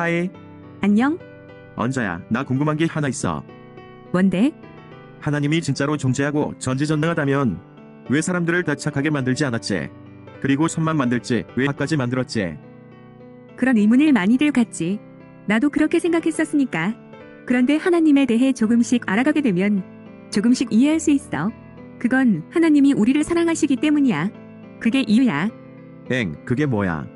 하이, 안녕? 언자야. 나 궁금한 게 하나 있어. 뭔데? 하나님이 진짜로 존재하고 전지전능하다면 왜 사람들을 다 착하게 만들지 않았지? 그리고 손만 만들지 왜 악까지 만들었지? 그런 의문을 많이들 갖지. 나도 그렇게 생각했었으니까. 그런데 하나님에 대해 조금씩 알아가게 되면 조금씩 이해할 수 있어. 그건 하나님이 우리를 사랑하시기 때문이야. 그게 이유야. 엥, 그게 뭐야?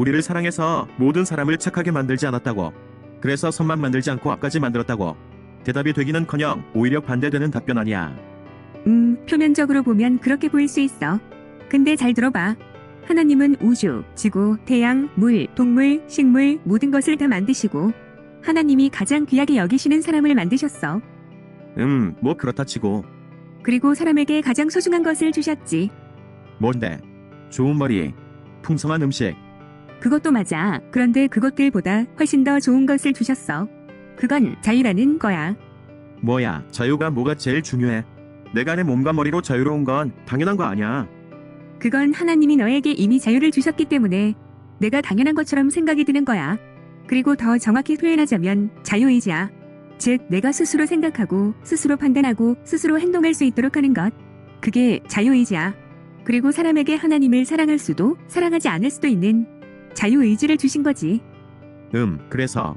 우리를 사랑해서 모든 사람을 착하게 만들지 않았다고. 그래서 손만 만들지 않고 악까지 만들었다고. 대답이 되기는커녕 오히려 반대되는 답변 아니야. 음, 표면적으로 보면 그렇게 보일 수 있어. 근데 잘 들어봐. 하나님은 우주, 지구, 태양, 물, 동물, 식물, 모든 것을 다 만드시고, 하나님이 가장 귀하게 여기시는 사람을 만드셨어. 음, 뭐 그렇다 치고. 그리고 사람에게 가장 소중한 것을 주셨지. 뭔데? 좋은 머리, 풍성한 음식, 그것도 맞아. 그런데 그것들보다 훨씬 더 좋은 것을 주셨어. 그건 자유라는 거야. 뭐야, 자유가 뭐가 제일 중요해? 내가 내 몸과 머리로 자유로운 건 당연한 거 아니야. 그건 하나님이 너에게 이미 자유를 주셨기 때문에 내가 당연한 것처럼 생각이 드는 거야. 그리고 더 정확히 표현하자면 자유의지야. 즉, 내가 스스로 생각하고, 스스로 판단하고, 스스로 행동할 수 있도록 하는 것. 그게 자유의지야. 그리고 사람에게 하나님을 사랑할 수도, 사랑하지 않을 수도 있는 자유의지를 주신 거지. 음, 그래서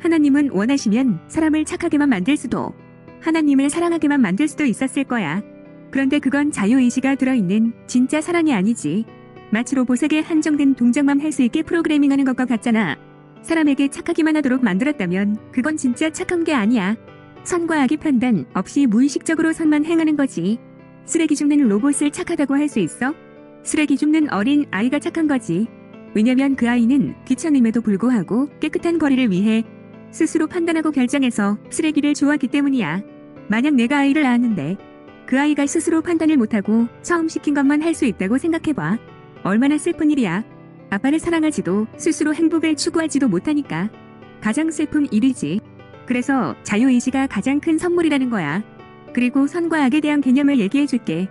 하나님은 원하시면 사람을 착하게만 만들 수도, 하나님을 사랑하게만 만들 수도 있었을 거야. 그런데 그건 자유의지가 들어있는 진짜 사랑이 아니지. 마치 로봇에게 한정된 동작만 할 수 있게 프로그래밍하는 것과 같잖아. 사람에게 착하기만 하도록 만들었다면 그건 진짜 착한 게 아니야. 선과 악의 판단 없이 무의식적으로 선만 행하는 거지. 쓰레기 줍는 로봇을 착하다고 할 수 있어? 쓰레기 줍는 어린 아이가 착한 거지. 왜냐면 그 아이는 귀찮음에도 불구하고 깨끗한 거리를 위해 스스로 판단하고 결정해서 쓰레기를 좋아하기 때문이야. 만약 내가 아이를 낳았는데 그 아이가 스스로 판단을 못하고 처음 시킨 것만 할 수 있다고 생각해봐. 얼마나 슬픈 일이야. 아빠를 사랑하지도 스스로 행복을 추구하지도 못하니까. 가장 슬픈 일이지. 그래서 자유의지가 가장 큰 선물이라는 거야. 그리고 선과 악에 대한 개념을 얘기해 줄게.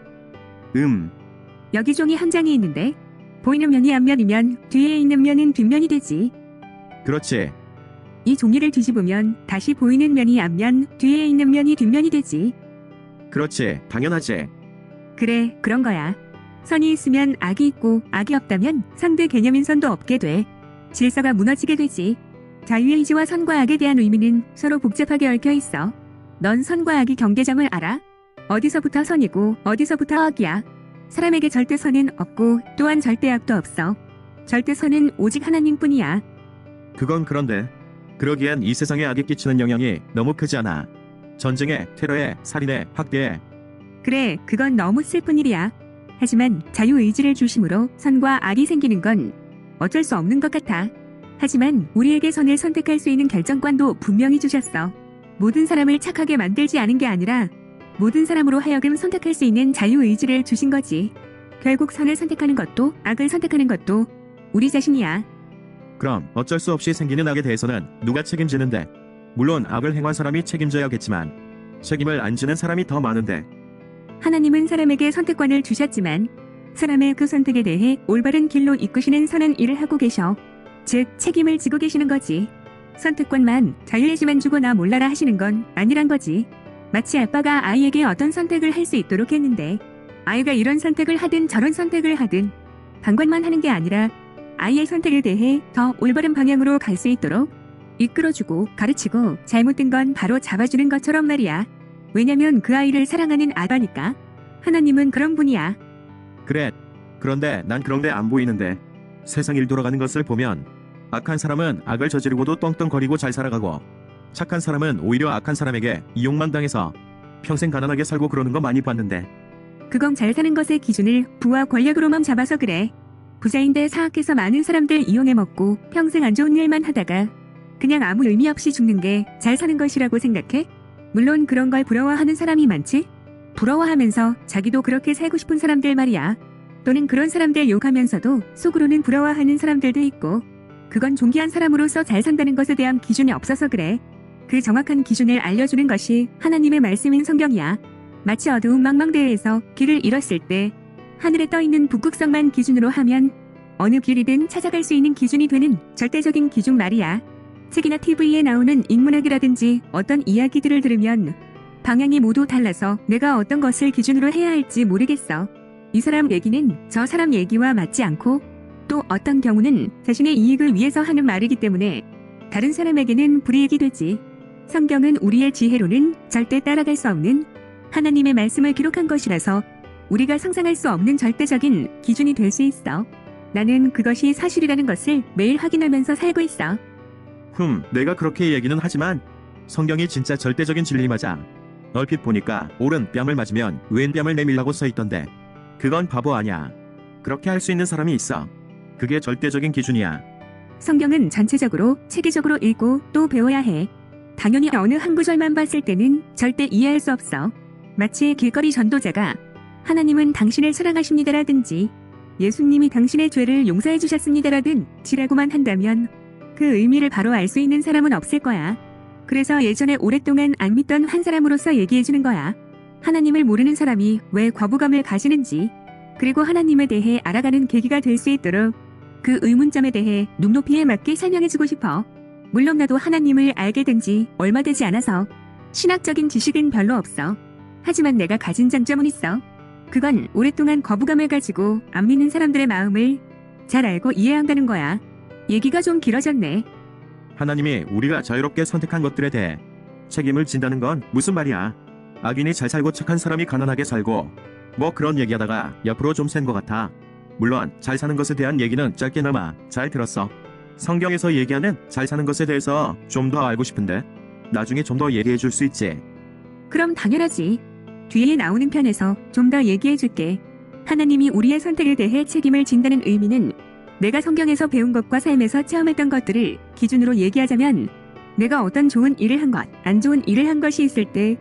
음, 여기 종이 한 장이 있는데 보이는 면이 앞면이면 뒤에 있는 면은 뒷면이 되지. 그렇지. 이 종이를 뒤집으면 다시 보이는 면이 앞면, 뒤에 있는 면이 뒷면이 되지. 그렇지. 당연하지. 그래, 그런 거야. 선이 있으면 악이 있고 악이 없다면 상대 개념인 선도 없게 돼. 질서가 무너지게 되지. 자유의지와 선과 악에 대한 의미는 서로 복잡하게 얽혀 있어. 넌 선과 악이 경계점을 알아? 어디서부터 선이고 어디서부터 악이야. 사람에게 절대 선은 없고 또한 절대 악도 없어. 절대 선은 오직 하나님뿐이야. 그건 그런데. 그러기엔 이 세상에 악이 끼치는 영향이 너무 크지 않아. 전쟁에, 테러에, 살인에, 학대에. 그래, 그건 너무 슬픈 일이야. 하지만 자유의지를 중심으로 선과 악이 생기는 건 어쩔 수 없는 것 같아. 하지만 우리에게 선을 선택할 수 있는 결정권도 분명히 주셨어. 모든 사람을 착하게 만들지 않은 게 아니라 모든 사람으로 하여금 선택할 수 있는 자유의지를 주신 거지. 결국 선을 선택하는 것도 악을 선택하는 것도 우리 자신이야. 그럼 어쩔 수 없이 생기는 악에 대해서는 누가 책임지는데? 물론 악을 행한 사람이 책임져야겠지만 책임을 안 지는 사람이 더 많은데 하나님은 사람에게 선택권을 주셨지만 사람의 그 선택에 대해 올바른 길로 이끄시는 선한 일을 하고 계셔. 즉 책임을 지고 계시는 거지. 선택권만 자유의지만 주고 나 몰라라 하시는 건 아니란 거지. 마치 아빠가 아이에게 어떤 선택을 할 수 있도록 했는데 아이가 이런 선택을 하든 저런 선택을 하든 방관만 하는 게 아니라 아이의 선택에 대해 더 올바른 방향으로 갈 수 있도록 이끌어주고 가르치고 잘못된 건 바로 잡아주는 것처럼 말이야. 왜냐면 그 아이를 사랑하는 아빠니까. 하나님은 그런 분이야. 그래. 그런데 난 그런데 안 보이는데 세상 일 돌아가는 것을 보면 악한 사람은 악을 저지르고도 떵떵거리고 잘 살아가고 착한 사람은 오히려 악한 사람에게 이용만 당해서 평생 가난하게 살고 그러는 거 많이 봤는데 그건 잘 사는 것의 기준을 부와 권력으로만 잡아서 그래. 부자인데 사악해서 많은 사람들 이용해 먹고 평생 안 좋은 일만 하다가 그냥 아무 의미 없이 죽는 게 잘 사는 것이라고 생각해? 물론 그런 걸 부러워하는 사람이 많지? 부러워하면서 자기도 그렇게 살고 싶은 사람들 말이야. 또는 그런 사람들 욕하면서도 속으로는 부러워하는 사람들도 있고 그건 존귀한 사람으로서 잘 산다는 것에 대한 기준이 없어서 그래. 그 정확한 기준을 알려주는 것이 하나님의 말씀인 성경이야. 마치 어두운 망망대해에서 길을 잃었을 때 하늘에 떠 있는 북극성만 기준으로 하면 어느 길이든 찾아갈 수 있는 기준이 되는 절대적인 기준 말이야. 책이나 TV에 나오는 인문학이라든지 어떤 이야기들을 들으면 방향이 모두 달라서 내가 어떤 것을 기준으로 해야 할지 모르겠어. 이 사람 얘기는 저 사람 얘기와 맞지 않고 또 어떤 경우는 자신의 이익을 위해서 하는 말이기 때문에 다른 사람에게는 불이익이 되지. 성경은 우리의 지혜로는 절대 따라갈 수 없는 하나님의 말씀을 기록한 것이라서 우리가 상상할 수 없는 절대적인 기준이 될 수 있어. 나는 그것이 사실이라는 것을 매일 확인하면서 살고 있어. 흠, 내가 그렇게 얘기는 하지만 성경이 진짜 절대적인 진리 맞아. 얼핏 보니까 오른 뺨을 맞으면 왼 뺨을 내밀라고 써 있던데 그건 바보 아니야. 그렇게 할 수 있는 사람이 있어. 그게 절대적인 기준이야. 성경은 전체적으로 체계적으로 읽고 또 배워야 해. 당연히 어느 한 구절만 봤을 때는 절대 이해할 수 없어. 마치 길거리 전도자가 하나님은 당신을 사랑하십니다라든지 예수님이 당신의 죄를 용서해 주셨습니다라든 지라고만 한다면 그 의미를 바로 알 수 있는 사람은 없을 거야. 그래서 예전에 오랫동안 안 믿던 한 사람으로서 얘기해 주는 거야. 하나님을 모르는 사람이 왜 거부감을 가지는지, 그리고 하나님에 대해 알아가는 계기가 될 수 있도록 그 의문점에 대해 눈높이에 맞게 설명해 주고 싶어. 물론 나도 하나님을 알게 된 지 얼마 되지 않아서 신학적인 지식은 별로 없어. 하지만 내가 가진 장점은 있어. 그건 오랫동안 거부감을 가지고 안 믿는 사람들의 마음을 잘 알고 이해한다는 거야. 얘기가 좀 길어졌네. 하나님이 우리가 자유롭게 선택한 것들에 대해 책임을 진다는 건 무슨 말이야? 악인이 잘 살고 착한 사람이 가난하게 살고 뭐 그런 얘기하다가 옆으로 좀 센 것 같아. 물론 잘 사는 것에 대한 얘기는 짧게나마 잘 들었어. 성경에서 얘기하는 잘 사는 것에 대해서 좀 더 알고 싶은데 나중에 좀 더 얘기해 줄 수 있지. 그럼 당연하지. 뒤에 나오는 편에서 좀 더 얘기해 줄게. 하나님이 우리의 선택에 대해 책임을 진다는 의미는 내가 성경에서 배운 것과 삶에서 체험했던 것들을 기준으로 얘기하자면 내가 어떤 좋은 일을 한 것, 안 좋은 일을 한 것이 있을 때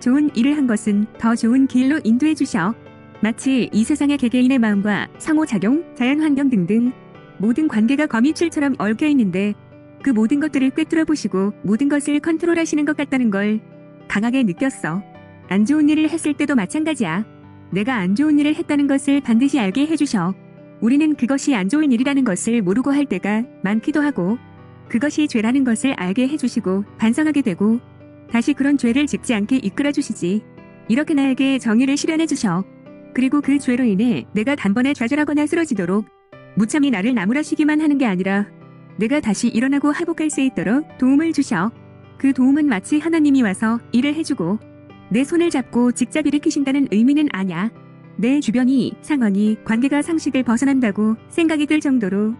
좋은 일을 한 것은 더 좋은 길로 인도해 주셔. 마치 이 세상의 개개인의 마음과 상호작용, 자연환경 등등 모든 관계가 거미줄처럼 얽혀 있는데 그 모든 것들을 꿰뚫어 보시고 모든 것을 컨트롤하시는 것 같다는 걸 강하게 느꼈어. 안 좋은 일을 했을 때도 마찬가지야. 내가 안 좋은 일을 했다는 것을 반드시 알게 해주셔. 우리는 그것이 안 좋은 일이라는 것을 모르고 할 때가 많기도 하고, 그것이 죄라는 것을 알게 해주시고 반성하게 되고, 다시 그런 죄를 짓지 않게 이끌어 주시지. 이렇게 나에게 정의를 실현해 주셔. 그리고 그 죄로 인해 내가 단번에 좌절하거나 쓰러지도록 무참히 나를 나무라시기만 하는 게 아니라 내가 다시 일어나고 회복할 수 있도록 도움을 주셔. 그 도움은 마치 하나님이 와서 일을 해주고 내 손을 잡고 직접 일으키신다는 의미는 아냐. 내 주변이, 상황이, 관계가 상식을 벗어난다고 생각이 들 정도로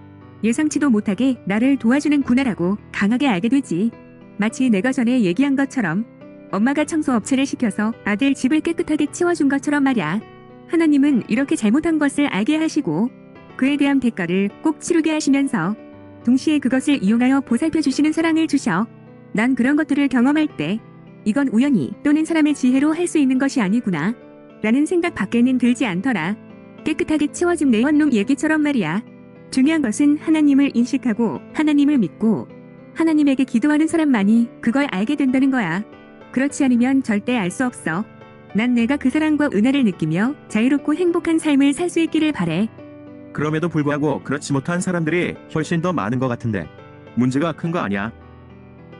예상치도 못하게 나를 도와주는 구나라고 강하게 알게 되지. 마치 내가 전에 얘기한 것처럼 엄마가 청소업체를 시켜서 아들 집을 깨끗하게 치워준 것처럼 말야. 하나님은 이렇게 잘못한 것을 알게 하시고 그에 대한 대가를 꼭 치르게 하시면서 동시에 그것을 이용하여 보살펴 주시는 사랑을 주셔. 난 그런 것들을 경험할 때 이건 우연히 또는 사람의 지혜로 할 수 있는 것이 아니구나. 라는 생각 밖에는 들지 않더라. 깨끗하게 치워진 내 원룸 얘기처럼 말이야. 중요한 것은 하나님을 인식하고 하나님을 믿고 하나님에게 기도하는 사람만이 그걸 알게 된다는 거야. 그렇지 않으면 절대 알 수 없어. 난 내가 그 사랑과 은혜를 느끼며 자유롭고 행복한 삶을 살 수 있기를 바래. 그럼에도 불구하고 그렇지 못한 사람들이 훨씬 더 많은 것 같은데 문제가 큰 거 아니야?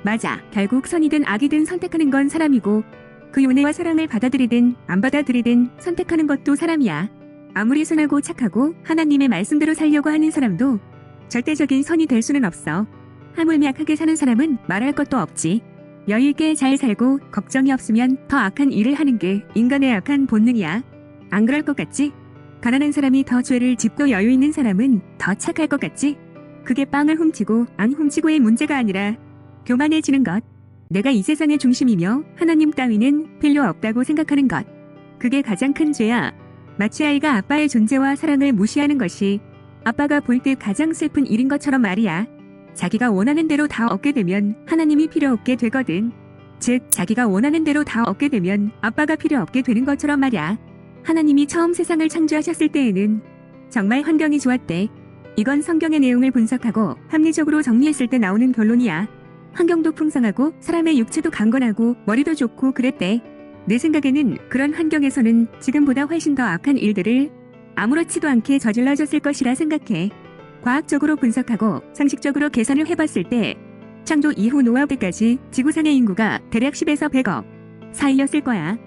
맞아. 결국 선이든 악이든 선택하는 건 사람이고 그 은혜와 사랑을 받아들이든 안 받아들이든 선택하는 것도 사람이야. 아무리 선하고 착하고 하나님의 말씀대로 살려고 하는 사람도 절대적인 선이 될 수는 없어. 하물며 악하게 사는 사람은 말할 것도 없지. 여유있게 잘 살고 걱정이 없으면 더 악한 일을 하는 게 인간의 악한 본능이야. 안 그럴 것 같지? 가난한 사람이 더 죄를 짓고 여유 있는 사람은 더 착할 것 같지? 그게 빵을 훔치고 안 훔치고의 문제가 아니라 교만해지는 것. 내가 이 세상의 중심이며 하나님 따위는 필요 없다고 생각하는 것. 그게 가장 큰 죄야. 마치 아이가 아빠의 존재와 사랑을 무시하는 것이 아빠가 볼 때 가장 슬픈 일인 것처럼 말이야. 자기가 원하는 대로 다 얻게 되면 하나님이 필요 없게 되거든. 즉, 자기가 원하는 대로 다 얻게 되면 아빠가 필요 없게 되는 것처럼 말이야. 하나님이 처음 세상을 창조하셨을 때에는 정말 환경이 좋았대. 이건 성경의 내용을 분석하고 합리적으로 정리했을 때 나오는 결론이야. 환경도 풍성하고 사람의 육체도 강건하고 머리도 좋고 그랬대. 내 생각에는 그런 환경에서는 지금보다 훨씬 더 악한 일들을 아무렇지도 않게 저질러졌을 것이라 생각해. 과학적으로 분석하고 상식적으로 계산을 해봤을 때 창조 이후 노아 때까지 지구상의 인구가 대략 10에서 100억 사이였을 거야.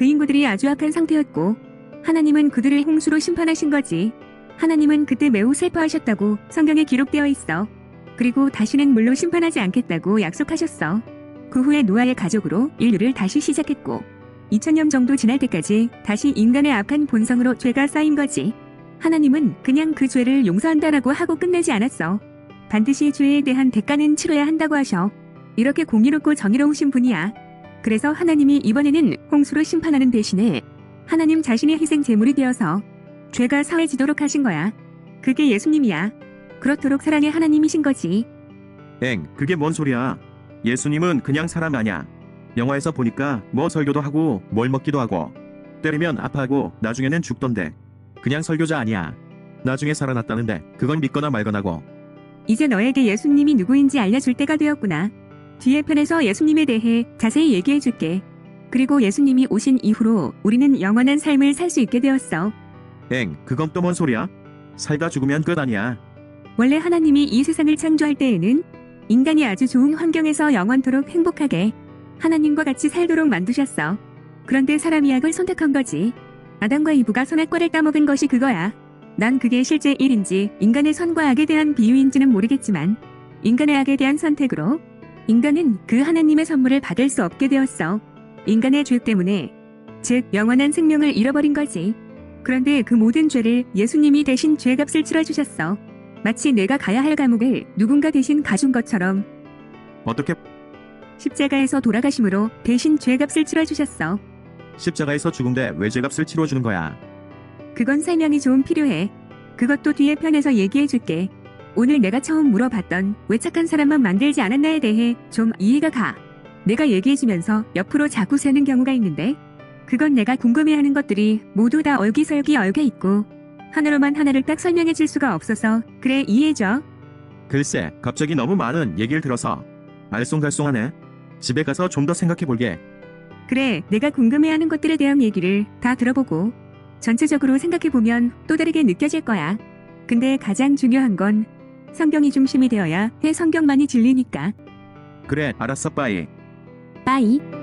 그 인구들이 아주 악한 상태였고 하나님은 그들을 홍수로 심판하신 거지. 하나님은 그때 매우 슬퍼하셨다고 성경에 기록되어 있어. 그리고 다시는 물로 심판하지 않겠다고 약속하셨어. 그 후에 노아의 가족으로 인류를 다시 시작했고 2000년 정도 지날 때까지 다시 인간의 악한 본성으로 죄가 쌓인 거지. 하나님은 그냥 그 죄를 용서한다라고 하고 끝내지 않았어. 반드시 죄에 대한 대가는 치러야 한다고 하셔. 이렇게 공의롭고 정의로우신 분이야. 그래서 하나님이 이번에는 홍수로 심판하는 대신에 하나님 자신의 희생 제물이 되어서 죄가 사해지도록 하신 거야. 그게 예수님이야. 그렇도록 사랑의 하나님이신 거지. 엥, 그게 뭔 소리야? 예수님은 그냥 사람 아냐? 영화에서 보니까 뭐 설교도 하고 뭘 먹기도 하고 때리면 아파하고 나중에는 죽던데 그냥 설교자 아니야. 나중에 살아났다는데 그건 믿거나 말거나고 이제 너에게 예수님이 누구인지 알려줄 때가 되었구나. 뒤에 편에서 예수님에 대해 자세히 얘기해 줄게. 그리고 예수님이 오신 이후로 우리는 영원한 삶을 살 수 있게 되었어. 엥, 그건 또 뭔 소리야? 살다 죽으면 끝 아니야. 원래 하나님이 이 세상을 창조할 때에는 인간이 아주 좋은 환경에서 영원토록 행복하게 하나님과 같이 살도록 만드셨어. 그런데 사람이 악을 선택한 거지. 아담과 이브가 선악과를 따먹은 것이 그거야. 난 그게 실제 일인지 인간의 선과 악에 대한 비유인지는 모르겠지만 인간의 악에 대한 선택으로 인간은 그 하나님의 선물을 받을 수 없게 되었어. 인간의 죄 때문에 즉 영원한 생명을 잃어버린 거지. 그런데 그 모든 죄를 예수님이 대신 죄값을 치러주셨어. 마치 내가 가야 할 감옥을 누군가 대신 가준 것처럼 어떻게 십자가에서 돌아가심으로 대신 죄값을 치러주셨어. 십자가에서 죽은데 왜 죄값을 치러주는 거야? 그건 설명이 좀 필요해. 그것도 뒤에 편에서 얘기해 줄게. 오늘 내가 처음 물어봤던 왜 착한 사람만 만들지 않았나에 대해 좀 이해가 가. 내가 얘기해주면서 옆으로 자꾸 새는 경우가 있는데 그건 내가 궁금해하는 것들이 모두 다 얼기설기 얽혀 있고 하나로만 하나를 딱 설명해 줄 수가 없어서 그래 이해해줘. 글쎄, 갑자기 너무 많은 얘기를 들어서 알쏭달쏭하네. 집에 가서 좀 더 생각해 볼게. 그래, 내가 궁금해하는 것들에 대한 얘기를 다 들어보고 전체적으로 생각해보면 또 다르게 느껴질 거야. 근데 가장 중요한 건 성경이 중심이 되어야 해 성경만이 진리니까. 그래, 알았어, 빠이. 빠이.